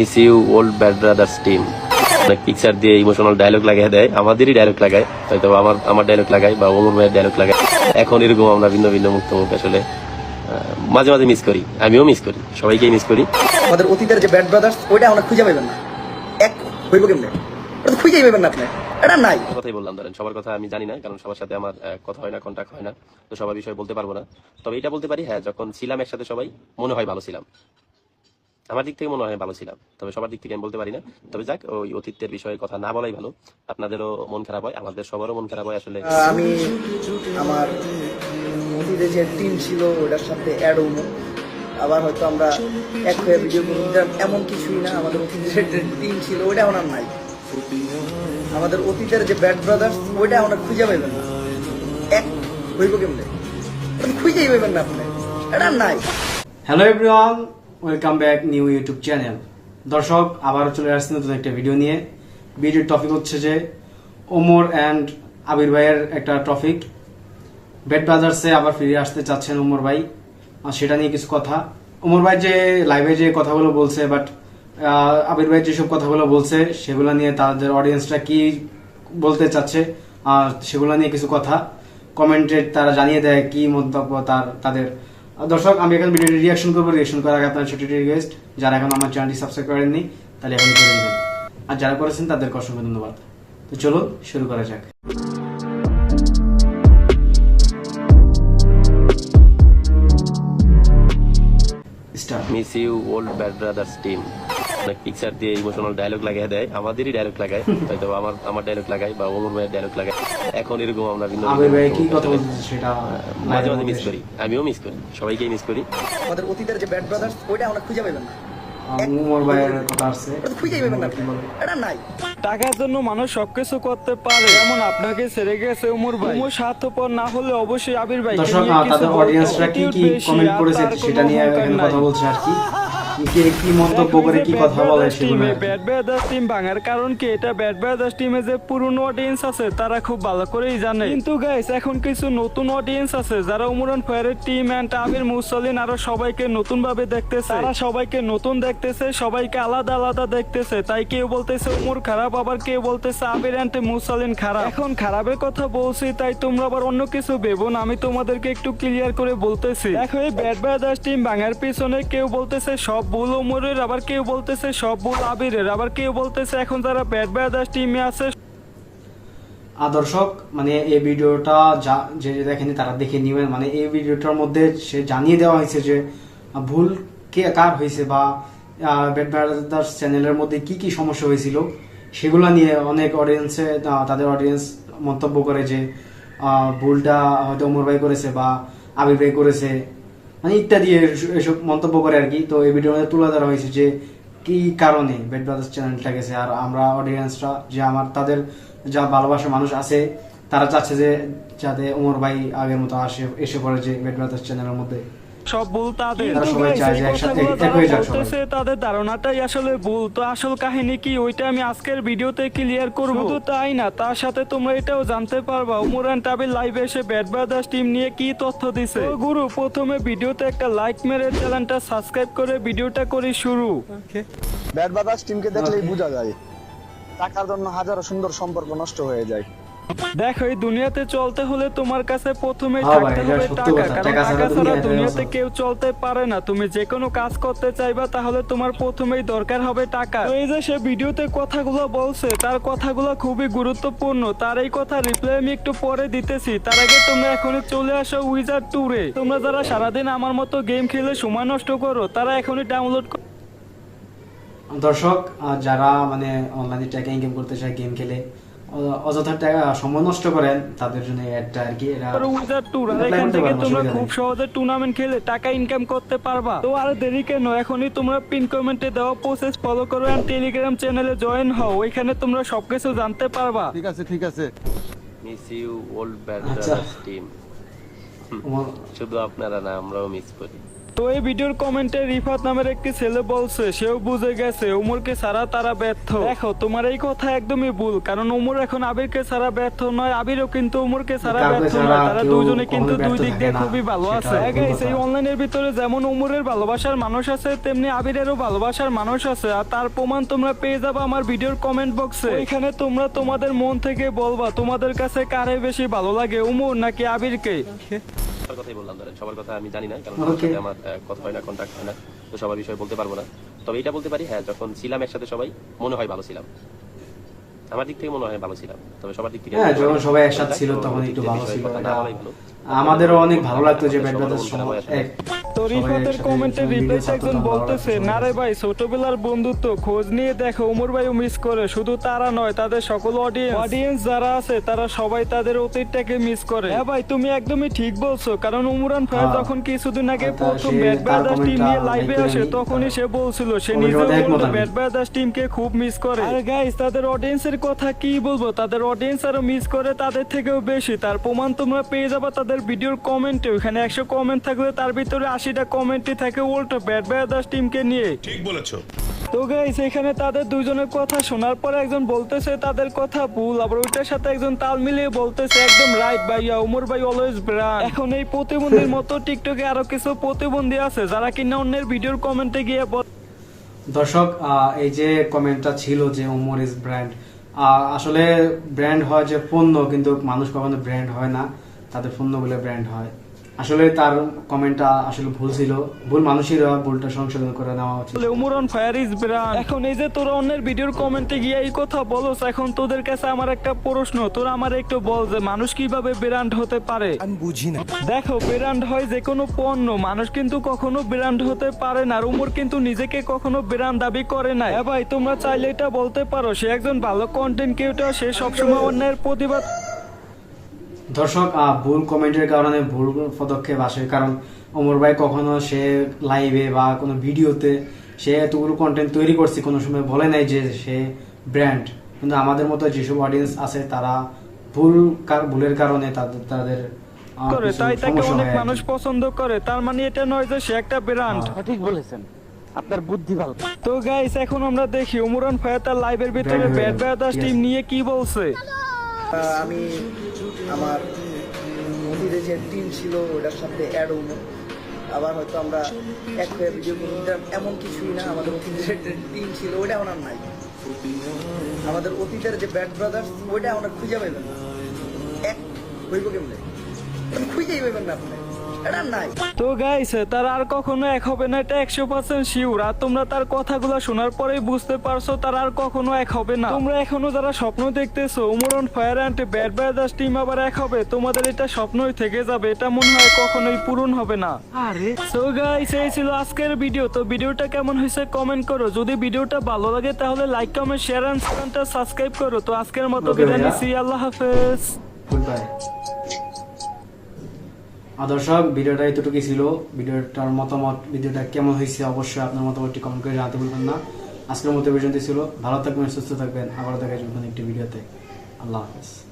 Miss you old bad brothers team picture দিয়ে emotional dialogue লাগিয়ে দেয় আমাদেরই ডায়লগ লাগায় হয়তো আমার আমার ডায়লগ লাগায় বা অমর ভাইয়ের ডায়লগ লাগায়। এখন এরকম আমরা ভিন্ন ভিন্ন মুক্ত মুখ আসলে মাঝে মাঝে মিস করি আমিও মিস করি সবাইকেই মিস করি। আমাদের অতীতের যে ব্যাড ব্রাদার্স ওইটা আমরা খুঁজে পাইবেন না। এক হইব কেমনে? ওটা তো খুঁজেই পাইবেন না আপনি। এটা নাই। কথাই বললাম ধরেন সবার কথা আমি জানি না কারণ সবার সাথে আমার কথা হয় না কন্ট্যাক্ট হয় না তো সবার বিষয়ে বলতে পারব না। তবে এটা বলতে পারি হ্যাঁ যখন ছিলাম একসাথে সবাই মনে হয় ভালো ছিলাম। আমার দিক থেকে মনে হয় ভালো ছিলাম। তবে সবার দিক থেকে আমি বলতে পারি না। তবে যাক ওই অতীতের বিষয়ে কথা না বলাই ভালো। আপনাদেরও মন খারাপ হয় আমাদের সবারও মন খারাপ হয় আসলে। আমি আমার অতীতে যে টিম ছিল ওটার সাথে অ্যাড আবার হয়তো আমরা এক হয়ে ভিডিও করব। এমন কিছুই না আমাদের অতীতের টিম ছিল ওইটা এখন আর নাই। আমাদের অতীতের যে ব্যাড ব্রাদার্স ওইটা আমরা খুঁজে পাইবেন না। এক হইব কেমনে? খুঁজেই পাইবেন না আপনি। এটা নাই। Hello everyone welcome back new YouTube channel দর্শক আবার চলে আসছি নতুন একটা ভিডিও নিয়ে। ভিডিওর টপিক হচ্ছে যে, ওমর অ্যান্ড আবির ভাইয়ের একটা টপিক বেড ব্রাদার্সে আবার ফিরে আসতে চাচ্ছেন ওমর ভাই। সেটা নিয়ে কিছু কথা। ওমর ভাই যে লাইভে যে কথাগুলো বলছে বাট আবির ভাই যেসব কথাগুলো বলছে, সেগুলো নিয়ে তাদের অডিয়েন্সটা কি বলতে চাচ্ছে সেগুলো নিয়ে কিছু কথা। কমেন্টে তারা জানিয়ে দেয় কি মন্তব্য তার, তাদের দর্শক, আমি এখন ভিডিওটি রিয়াকশন করব। রিয়াকশন করার আগে আপনার ছোট রিকোয়েস্ট যারা এখন আমার চ্যানেলটি সাবস্ক্রাইব করেননি, তাহলে এখন করে দেবেন। আর যারা করেছেন, তাদেরকে অসংখ্য ধন্যবাদ। তো চলো শুরু করা যাক। Miss you old bad brothers team অনেক পিকচার দিয়ে ইমোশনাল ডায়লগ লাগিয়ে দেয় আমাদেরই ডায়লগ লাগায় হয়তো আমার আমার ডায়লগ লাগায় বা অমর ভাইয়ের ডায়লগ লাগায়। এখন এরকম আমরা ভিন্ন সেটা মাঝে মাঝে মিস করি। আমিও মিস করি সবাইকেই মিস করি। আমাদের অতীতের যে ব্যাড ব্রাদার্স ওইটা আমরা খুঁজে টাকার জন্য মানুষ সবকিছু করতে পারে। যেমন আপনাকে ছেড়ে গেছে উমর ভাই। উমর স্বার্থপর না হলে অবশ্যই আবির ভাই দর্শক তাদের অডিয়েন্সরা কি কি কমেন্ট করেছে সেটা নিয়ে কথা বলছে আর কি। কে কি মন্তব্য করে কি কথা বলে সেগুলো। ব্রাদার্স টিম ভাঙার কারণ কি? এটা ব্রাদার্স টিমে যে পুরনো অডিয়েন্স আছে তারা খুব ভালো করেই জানে। কিন্তু গাইস এখন কিছু নতুন অডিয়েন্স আছে যারা উমরান ফায়ারের টিম এন্ড আবির মুসালিন আরও সবাইকে নতুন ভাবে দেখতেছে। তারা সবাইকে নতুন দেখতেছে সবাইকে আলাদা আলাদা দেখতেছে। তাই কেউ বলতেছে উমর খারাপ আবার কেউ বলতেছে আবির এন্ড মুসালিন খারাপ। এখন খারাপের কথা বলছি তাই তোমরা আবার অন্য কিছু ভেবো না আমি তোমাদেরকে একটু ক্লিয়ার করে বলতেছি। দেখো এই ব্যাট ব্রাদার্স টিম ভাঙার পিছনে কেউ বলতেছে সব ভুল ওমরের আবার কেউ বলতেছে সব ভুল আবিরের, আবার কেউ বলতেছে এখন যারা ব্যাট ব্রাদার্স টিমে আছে। আর দর্শক মানে এই ভিডিওটা যা যে দেখেনি তারা দেখে নিবেন। মানে এই ভিডিওটার মধ্যে সে জানিয়ে দেওয়া হয়েছে যে, ভুল কে কার হয়েছে বা বেড ব্রাদার্স চ্যানেলের মধ্যে কি কি সমস্যা হয়েছিল, সেগুলো নিয়ে অনেক অডিয়েন্সে তাদের অডিয়েন্স মন্তব্য করে যে ভুলটা হয়তো অমর ভাই করেছে বা আবির ভাই করেছে। মানে ইত্যাদি এস- এসব মন্তব্য করে আর কি। তো এই ভিডিওর মধ্যে তুলে ধরা হয়েছে যে কি কারণে বেড ব্রাদার্স চ্যানেলটা গেছে। আর আমরা অডিয়েন্সরা যে আমার, তাদের যা ভালোবাসা মানুষ আছে, তারা চাচ্ছে যে যাতে ওমর ভাই আগের মতো আসে, এসে পড়ে যে বেড ব্রাদার্স চ্যানেলের মধ্যে। সব ভুল তাদের। তাদের ধারণাটাই আসলে ভুল। তো আসল কাহিনী কি? ওইটা আমি আজকের ভিডিওতে ক্লিয়ার করব। শুধু তাই না? তার সাথে তোমরা এটাও জানতে পারবা। উমরান টাবির লাইভে এসে ব্যাট ব্রাদার্স টিম নিয়ে কি তথ্য দিছে? গুরু প্রথমে ভিডিওতে একটা লাইক মেরে চ্যানেলটা সাবস্ক্রাইব করে ভিডিওটা করি শুরু। ব্যাট বাতাস টিমকে দেখলেই বোঝা যায়। টাকার জন্য হাজারো সুন্দর সম্পর্ক নষ্ট হয়ে যায়। দেখো এই দুনিয়াতে চলতে হলে তোমার কাছে প্রথমে হ্যাঁ থাকতে হবে টাকা কারণ টাকা ছাড়া দুনিয়াতে কেউ চলতে পারে না। তুমি যে কোনো কাজ করতে চাইবা তাহলে তোমার প্রথমেই দরকার হবে টাকা। এই যে সে ভিডিওতে কথাগুলো বলছে তার কথাগুলো খুবই গুরুত্বপূর্ণ। তার এই কথা রিপ্লাই আমি একটু পরে দিতেছি। তার আগে তোমরা এখনই চলে আসো উইজার ট্যুরে তোমরা যারা সারাদিন আমার মতো গেম খেলে সময় নষ্ট করো তারা এখনই ডাউনলোড দর্শক যারা মানে অনলাইনে টাকা ইনকাম করতে চায় গেম খেলে অযথা টাকা সময় নষ্ট করেন তাদের জন্য একটা আর কি এরা উইজার ট্যুর আর এখান থেকে তোমরা খুব সহজে টুর্নামেন্ট খেলে টাকা ইনকাম করতে পারবা। তো আর দেরি কেন? এখনই তোমরা পিন কমেন্টে দেওয়া প্রসেস ফলো করো আর টেলিগ্রাম চ্যানেলে জয়েন হও। ওইখানে তোমরা সবকিছু জানতে পারবা। ঠিক আছে ঠিক আছে। Miss you old bad. Team শুধু আপনারা না আমরাও মিস করি। তো এই ভিডিওর কমেন্টে রিফাত নামের একটি ছেলে বলছে সেও বুঝে গেছে উমরকে ছাড়া তারা ব্যর্থ। দেখো তোমার এই কথা একদমই ভুল কারণ উমর এখন আবিরকে ছাড়া ব্যর্থ নয় আবিরও কিন্তু উমরকে ছাড়া ব্যর্থ নয় তারা দুজনে কিন্তু দুই দিক দিয়ে খুবই ভালো আছে। এই অনলাইনের ভিতরে যেমন উমরের ভালোবাসার মানুষ আছে তেমনি আবিরেরও ভালোবাসার মানুষ আছে আর তার প্রমাণ তোমরা পেয়ে যাবে আমার ভিডিওর কমেন্ট বক্সে এখানে তোমরা তোমাদের মন থেকে বলবা তোমাদের কাছে কারে বেশি ভালো লাগে উমর নাকি আবিরকে? সবার কথাই বললাম ধরেন সবার কথা আমি জানি না কারণ সাথে আমার কথা হয় না কন্ট্যাক্ট হয় না তো সবার বিষয়ে বলতে পারব না তবে এটা বলতে পারি হ্যাঁ যখন ছিলাম একসাথে সবাই মনে হয় ভালো ছিলাম আমার দিক থেকে মনে হয় ভালো ছিলাম তবে সবার দিক থেকে হ্যাঁ যখন সবাই একসাথে ছিল তখন একটু ভালো ছিল। আমাদেরও অনেক ভালো লাগতো যে ব্যাট। এক তো রিফাতের video একজন বলতেছে লাগতো। না রে ভাই ছোটবেলার বন্ধুত্ব খোঁজ নিয়ে দেখো উমর ভাইও মিস করে শুধু তারা নয় তাদের সকল অডিয়েন্স অডিয়েন্স যারা আছে তারা সবাই তাদের অতীতটাকে মিস করে। হ্যাঁ ভাই তুমি একদমই ঠিক বলছো কারণ উমরান হ্যাঁ। যখন কিছুদিন আগে প্রথম ব্যাট টিম নিয়ে লাইভে আসে তখনই সে বলছিল সে comment-এর নিজেও বলতো ব্যাট টিমকে খুব মিস করে। আর গাইস তাদের অডিয়েন্সের কথা কি বলব? তাদের অডিয়েন্স আরও মিস করে তাদের থেকেও বেশি। তার প্রমাণ তোমরা পেয়ে যাবে তাদের ভিডিওর কমেন্টে ওখানে একশো কমেন্ট থাকলে তার ভিতরে আশিটা কমেন্টই থাকে উল্টো ব্যাট ব্রাদার্স টিমকে নিয়ে। ঠিক বলেছ। তো গাইস এখানে তাদের দুজনের কথা শোনার পর একজন বলতেছে তাদের কথা ভুল আবার ওইটার সাথে একজন তাল মিলিয়ে বলতেছে একদম রাইট ভাইয়া উমর ভাই অলওয়েজ ব্রান্ড এখন এই প্রতিবন্ধীর মতো টিকটকে আরও কিছু প্রতিবন্ধী আছে যারা কিনা অন্যের ভিডিওর কমেন্টে গিয়ে দর্শক আহ, এই যে কমেন্টটা ছিল যে ওমর ইজ ব্র্যান্ড আসলে ব্র্যান্ড হয় যে পণ্য কিন্তু মানুষ কখনো ব্র্যান্ড হয় না। তাদের পণ্য বলে ব্র্যান্ড হয়। আসলে তার কমেন্টটা আসলে ভুল ছিল। ভুল মানুষের ভুলটা সংশোধন করে নেওয়া উচিত। বলে ফায়ার ইজ ব্রান্ড। এখন এই যে তোরা অন্যের ভিডিওর কমেন্টে গিয়ে এই কথা বলস এখন তোদের কাছে আমার একটা প্রশ্ন তোরা আমার একটু বল যে মানুষ কীভাবে ব্র্যান্ড হতে পারে? আমি বুঝি না। দেখো ব্র্যান্ড হয় যে কোনো পণ্য মানুষ কিন্তু কখনো ব্র্যান্ড হতে পারে না আর উমর কিন্তু নিজেকে কখনো ব্র্যান্ড দাবি করে না ভাই তোমরা চাইলে এটা বলতে পারো সে একজন ভালো কন্টেন্ট ক্রিয়েটর সে সবসময় অন্যের প্রতিবাদ দর্শক আহ, ভুল কমেন্টের কারণে ভুল পদক্ষেপ আসে। কারণ অমর ভাই কখনো সে লাইভে বা কোনো ভিডিওতে সে এতগুলো কন্টেন্ট তৈরি করছে কোনো সময় বলে নাই যে সে ব্র্যান্ড কিন্তু আমাদের মতো যেসব অডিয়েন্স আছে তারা ভুল কার- ভুলের কারণে তাদের তাদের করে তাই তাকে অনেক। মানুষ পছন্দ করে। তার মানে এটা নয় যে সে একটা ব্র্যান্ড সঠিক বলেছেন। আপনার বুদ্ধি ভালো। তো গাইস এখন আমরা দেখি উমরান ফায়ার তার লাইভের ভিতরে ব্যাট গেল। টিম নিয়ে কি বলছে। আহ, আমি আমার অতীতে যে টিম ছিল, ওটার সাথে অ্যাড হলো। আবার হয়তো আমরা এক হয়ে ভিডিও করে এটা এমন কিছুই না, আমাদের অতীতের টিম ছিল, ওইটা এখন আর নাই। আমাদের অতীতের যে ব্যাট ব্রাদার্স ওইটা আমরা খুঁজে পাইবেন না। এক হইব কেমনে? খুঁজেই পাইবেন না আপনি। এটা নাই। তো গাইস তার আর কখনো এক হবে না এটা একশো পার্সেন্ট শিওর আর তোমরা তার কথাগুলো শোনার পরেই বুঝতে পারছ তার আর কখনো এক হবে না। তোমরা এখনও যারা স্বপ্ন দেখতেছো উমরন fire and bat brothers team আবার এক হবে তোমাদের এটা স্বপ্নই থেকে যাবে এটা মনে হয় কখনোই পূরণ হবে না। আরে। সো গাইস এই ছিল আজকের ভিডিও তো ভিডিওটা কেমন হয়েছে কমেন্ট করো। যদি ভিডিওটা ভালো লাগে তাহলে লাইক কমেন্ট শেয়ার এন্ড চ্যানেলটা সাবস্ক্রাইব করো। তো আজকের মতো বিদায় নিচ্ছি আল্লাহ হাফেজ। গুড বাই দর্শক, ভিডিওটা এতটুকুই ছিল। ভিডিওটার মতামত, ভিডিওটা কেমন হয়েছে অবশ্যই আপনার মতামতটি কমেন্ট করে জানাতে বলবেন না। আজকের মতো পর্যন্ত ছিল। ভালো থাকবেন, সুস্থ থাকবেন। আবার দেখা যাবে একটি ভিডিওতে। আল্লাহ হাফেজ।